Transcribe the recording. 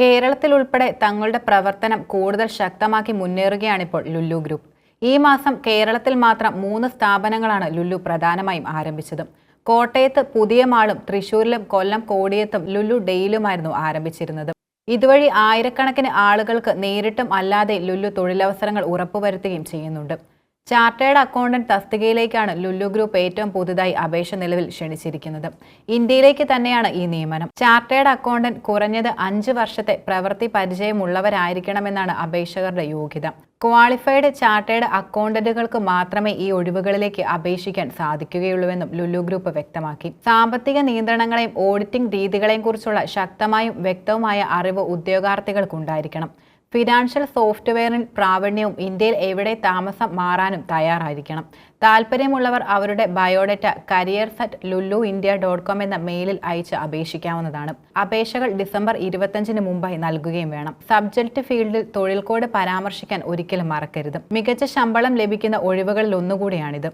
കേരളത്തിൽ ഉൾപ്പെടെ തങ്ങളുടെ പ്രവർത്തനം കൂടുതൽ ശക്തമാക്കി മുന്നേറുകയാണിപ്പോൾ ലുല്ലു ഗ്രൂപ്പ്. ഈ മാസം കേരളത്തിൽ മാത്രം മൂന്ന് സ്ഥാപനങ്ങളാണ് ലുല്ലു പ്രധാനമായും ആരംഭിച്ചതും. കോട്ടയത്ത് പുതിയ മാളും തൃശൂരിലും കൊല്ലം കോടിയത്തും ലുല്ലു ഡെയിലുമായിരുന്നു ആരംഭിച്ചിരുന്നത്. ഇതുവഴി ആയിരക്കണക്കിന് ആളുകൾക്ക് നേരിട്ടും അല്ലാതെ ലുല്ലു തൊഴിലവസരങ്ങൾ ഉറപ്പുവരുത്തുകയും ചെയ്യുന്നുണ്ട്. ചാർട്ടേഡ് അക്കൗണ്ടന്റ് തസ്തികയിലേക്കാണ് ലുല്ലു ഗ്രൂപ്പ് ഏറ്റവും പുതുതായി അപേക്ഷ നിലവിൽ ക്ഷണിച്ചിരിക്കുന്നത്. ഇന്ത്യയിലേക്ക് തന്നെയാണ് ഈ നിയമനം. ചാർട്ടേഡ് അക്കൗണ്ടന്റ് കുറഞ്ഞത് അഞ്ച് വർഷത്തെ പ്രവൃത്തി പരിചയമുള്ളവരായിരിക്കണമെന്നാണ് അപേക്ഷകരുടെ യോഗ്യത. ക്വാളിഫൈഡ് ചാർട്ടേഡ് അക്കൗണ്ടന്റുകൾക്ക് മാത്രമേ ഈ ഒഴിവുകളിലേക്ക് അപേക്ഷിക്കാൻ സാധിക്കുകയുള്ളൂവെന്നും ലുലു ഗ്രൂപ്പ് വ്യക്തമാക്കി. സാമ്പത്തിക നിയന്ത്രണങ്ങളെയും ഓഡിറ്റിംഗ് രീതികളെയും കുറിച്ചുള്ള ശക്തമായും വ്യക്തവുമായ അറിവ് ഉദ്യോഗാർത്ഥികൾക്കുണ്ടായിരിക്കണം. ഫിനാൻഷ്യൽ സോഫ്റ്റ്വെയറിൽ പ്രാവീണ്യവും ഇന്ത്യയിൽ എവിടെ താമസം മാറാനും തയ്യാറായിരിക്കണം. താല്പര്യമുള്ളവർ അവരുടെ biodata career set Lulu India dot com എന്ന മെയിലിൽ അയച്ച് അപേക്ഷിക്കാവുന്നതാണ്. അപേക്ഷകൾ ഡിസംബർ ഇരുപത്തഞ്ചിന് മുമ്പായി നൽകുകയും വേണം. സബ്ജക്റ്റ് ഫീൽഡിൽ തൊഴിൽ കോഡ് പരാമർശിക്കാൻ ഒരിക്കലും മറക്കരുത്. മികച്ച ശമ്പളം ലഭിക്കുന്ന ഒഴിവുകളിൽ ഒന്നുകൂടിയാണിത്